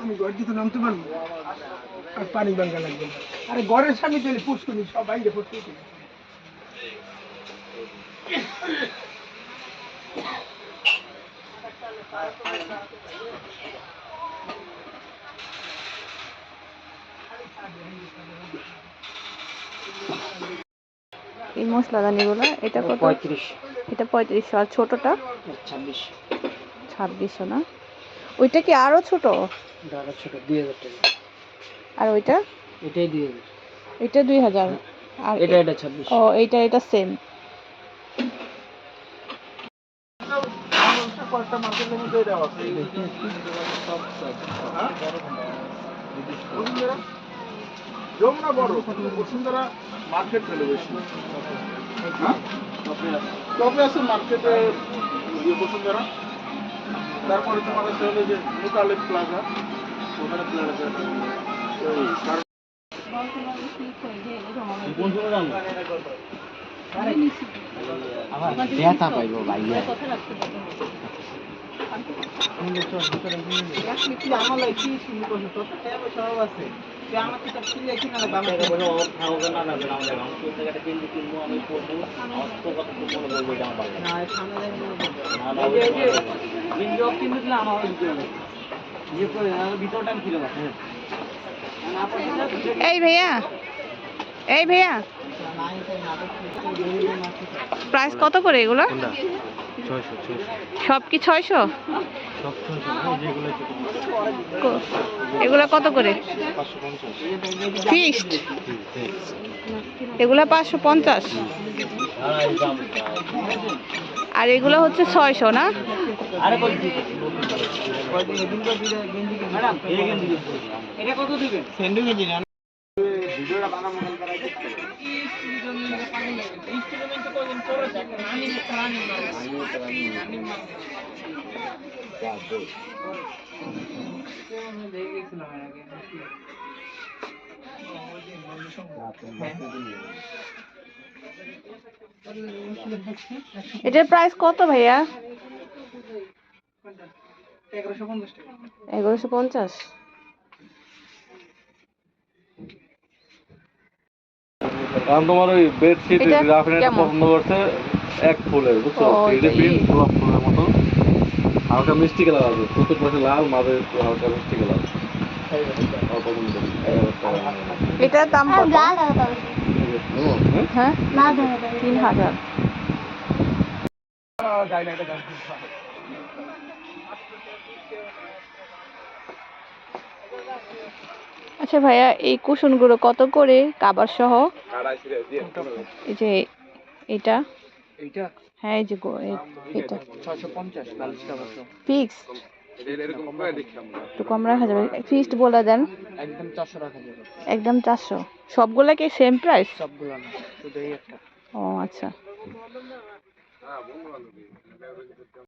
আমি ঘর দিতে নামতে পারব। আর পানি লাগবে আরে ঘরের সামনে চলে পুষ্করি সব বাইরে পুষ্করি এই মশলাদানিগুলো এটা কত? পঁয়ত্রিশ। এটা পঁয়ত্রিশশো আর ছোটটা? ছাব্বিশ। ছাব্বিশশো না? ওইটা কি আরও ছোট? দাদা ছোট দুই হাজার টাকা। আর ওইটা? এটাই দুই হাজার। এটা দুই হাজার। আর এটা এটা ছাব্বিশ। ও এইটা এটা সেম যমুনা বড় বসুন্ধরা মার্কেট ফেলে বেশি। হ্যাঁ? আছে মার্কেটে বসুন্ধরা। তারপরে তোমার আছে হলো যে মুতালিক প্লাজা ওখানে প্লাজা আমার ব্যথা পাইব ভাইয়া। এই ভাইয়া এই ভাইয়া। প্রাইস কত করে এগুলো? সব কি ছয়শো? কো- এগুলা কত করে? ফিক্সড? এগুলা পাঁচশো পঞ্চাশ। আর এগুলো হচ্ছে ছয়শো না? এটা কত কেজি না এটার প্রাইস কত ভাইয়া? এগারোশো পঞ্চাশ টাকা এগারোশো পঞ্চাশ কারণ তোমার ওই বেডশিট রাফিনেটা? পছন্দ করছে এক ফুলের বুঝছ? প্রিন্ট গোলাপ ফুলের মতো। হালকা মিষ্টি কালার আছে চতুর পাশে লাল মাঝে একটু হালকা মিষ্টি কালার। আমার পছন্দ এগারো টাকা। এটার দাম কত? হ্যাঁ? হ্যাঁ তিন হাজার। আচ্ছা ভাইয়া এই কুশনগুলো কত করে? কাবার সহ? এই যে এটা? হ্যাঁ এই যে এটা। ফিক্সড একটু কম রাখা যাবে। ফিক্সড বলে দেন। একদম চারশো রাখা যাবে। একদম চারশো। সবগুলা কি সেম প্রাইস সবগুলো না শুধু এই একটা। ও আচ্ছা।